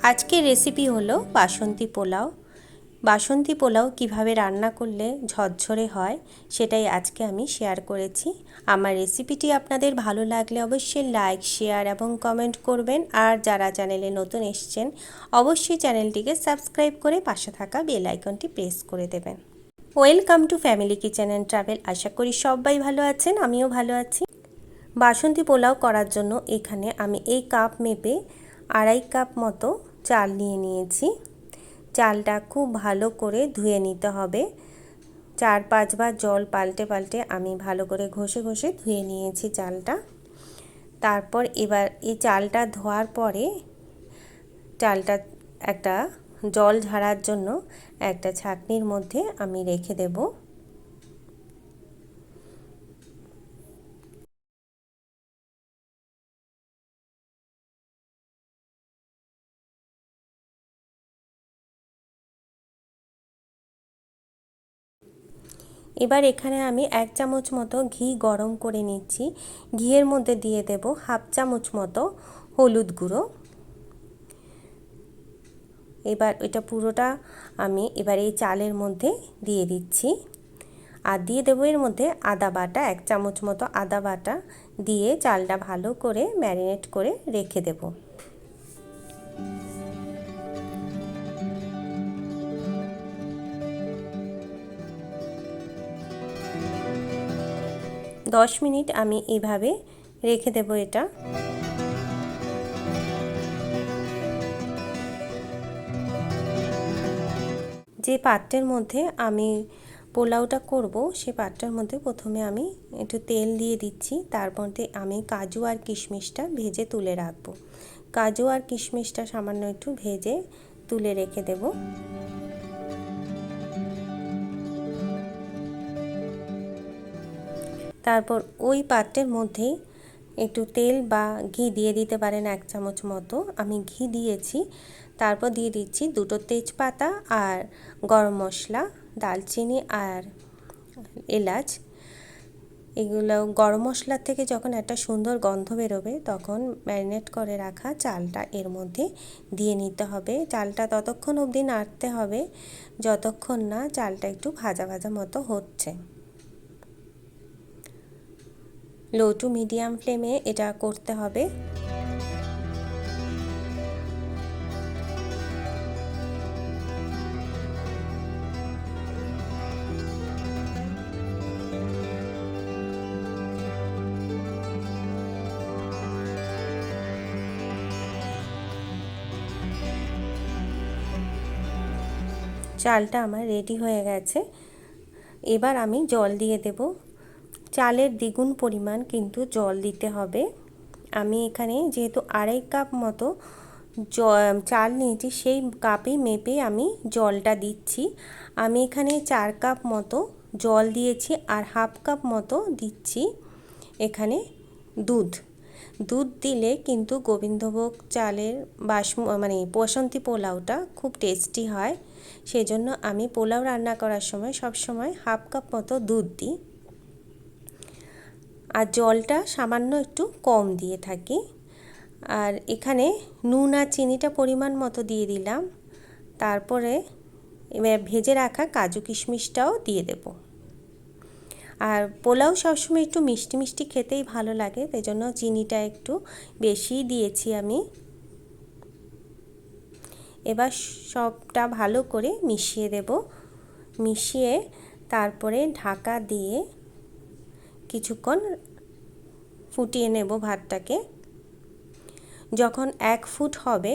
আজকের রেসিপি হলো বাসন্তী পোলাও। বাসন্তী পোলাও কীভাবে রান্না করলে ঝরঝরে হয় সেটাই আজকে আমি শেয়ার করেছি। আমার রেসিপিটি আপনাদের ভালো লাগলে অবশ্যই লাইক শেয়ার এবং কমেন্ট করবেন। আর যারা চ্যানেলে নতুন এসছেন, অবশ্যই চ্যানেলটিকে সাবস্ক্রাইব করে পাশে থাকা বেল আইকনটি প্রেস করে দেবেন। Welcome to family kitchen and travel আশা করি সবাই ভালো আছেন, আমিও ভালো আছি। বাসন্তী পোলাও করার জন্য এখানে আমি এই কাপ মেপে আড়াই কাপ মতো চাল নিয়ে নিয়েছি। চালটা খুব ভালো করে ধুয়ে নিতে হবে। চার পাঁচবার জল পাল্টে পাল্টে আমি ভালো করে ঘষে ঘষে ধুয়ে নিয়েছি চালটা। তারপর এবার এই চালটা ধোয়ার পরে চালটা একটা জল ঝাড়ার জন্য একটা ছাকনির মধ্যে আমি রেখে দেবো। এবার এখানে আমি এক চামচ মতো ঘি গরম করে নিচ্ছি। ঘিয়ের মধ্যে দিয়ে দেব হাফ চামচ মতো হলুদ গুঁড়ো। এবার এটা পুরোটা আমি এবার এই চালের মধ্যে দিয়ে দিচ্ছি। আর দিয়ে দেবো এর মধ্যে আদা বাটা, এক চামচ মতো আদা বাটা দিয়ে চালটা ভালো করে ম্যারিনেট করে রেখে দেবো। দশ মিনিট আমি এভাবে রেখে দেব এটা। যে পাত্রের মধ্যে আমি পোলাওটা করব, সে পাত্রের মধ্যে প্রথমে আমি একটু তেল দিয়ে দিচ্ছি, তার মধ্যে আমি কাজু আর কিশমিশটা ভেজে তুলে রাখব। কাজু আর কিশমিশটা সামান্য একটু ভেজে তুলে রেখে দেবো। তারপর ওই পাত্রের মধ্যেই একটু তেল বা ঘি দিয়ে দিতে পারেন এক চামচ মতো। আমি ঘি দিয়েছি, তারপর দিয়ে দিচ্ছি দুটো তেজপাতা আর গরম মশলা, দালচিনি আর এলাচ। এগুলো গরম মশলার থেকে যখন একটা সুন্দর গন্ধ বেরোবে, তখন ম্যারিনেট করে রাখা চালটা এর মধ্যে দিয়ে নিতে হবে। চালটা ততক্ষণ অবধি নাড়তে হবে, যতক্ষণ না চালটা একটু ভাজা ভাজা মতো হচ্ছে। লো টু মিডিয়াম ফ্লেমে এটা করতে হবে। চালটা আমার রেডি হয়ে গেছে। এবার আমি জল দিয়ে দেবো। চালের দ্বিগুণ পরিমাণ কিন্তু জল দিতে হবে। আমি এখানে যেহেতু আড়াই কাপ মতো জ চাল নিয়েছি, সেই কাপে মেপে আমি জলটা দিচ্ছি। আমি এখানে চার কাপ মতো জল দিয়েছি আর হাফ কাপ মতো দিচ্ছি এখানে দুধ। দুধ দিলে কিন্তু গোবিন্দভোগ চালের বাসমু মানে বসন্তী পোলাওটা খুব টেস্টি হয়। সেজন্য আমি পোলাও রান্না করার সময় সব সময় হাফ কাপ মতো দুধ দিই। আর জলটা সামান্য একটু কম দিয়ে থাকি। আর এখানে নুন আর চিনিটা পরিমাণ মতো দিয়ে দিলাম। তারপরে এবার ভেজে রাখা কাজু কিশমিশটাও দিয়ে দেব। আর পোলাও সবসময় একটু মিষ্টি মিষ্টি খেতেই ভালো লাগে তাই জন্য চিনিটা একটু বেশি দিয়েছি আমি। এবার সবটা ভালো করে মিশিয়ে দেব। মিশিয়ে তারপরে ঢাকা দিয়ে কিছুক্ষণ ফুটিয়ে নেব ভাতটাকে। যখন এক ফুট হবে,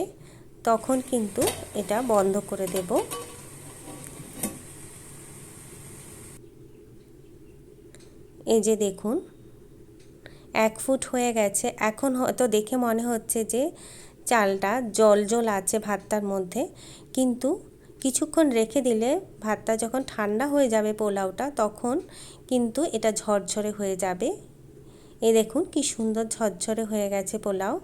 তখন কিন্তু এটা বন্ধ করে দেব। এই যে দেখুন, এক ফুট হয়ে গেছে। এখন হয়তো দেখে মনে হচ্ছে যে চালটা জল জল আছে ভাতটার মধ্যে, কিন্তু কিছুক্ষণ রেখে দিলে ভাতটা যখন ঠান্ডা হয়ে যাবে পোলাওটা, তখন কিন্তু এটা ঝরঝরে হয়ে যাবে। এ দেখুন কি সুন্দর ঝরঝরে হয়ে গেছে পোলাও।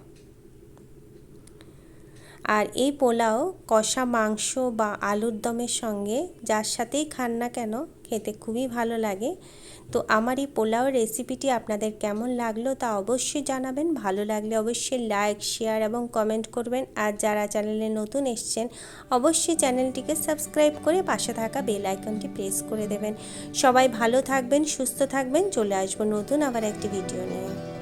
আর এই পোলাও কষা মাংস বা আলুর দমের সঙ্গে, যার সাথেই খান না কেন, খেতে খুবই ভালো লাগে। তো আমার এই পোলাও রেসিপিটি আপনাদের কেমন লাগল তা অবশ্যই জানাবেন। ভালো লাগলে অবশ্যই লাইক, শেয়ার এবং কমেন্ট করবেন। আর যারা চ্যানেলে নতুন এসছেন, অবশ্যই চ্যানেলটিকে সাবস্ক্রাইব করে পাশে থাকা বেল আইকনটি প্রেস করে দেবেন। সবাই ভালো থাকবেন, সুস্থ থাকবেন। চলে আসব নতুন আবার একটি ভিডিও নিয়ে।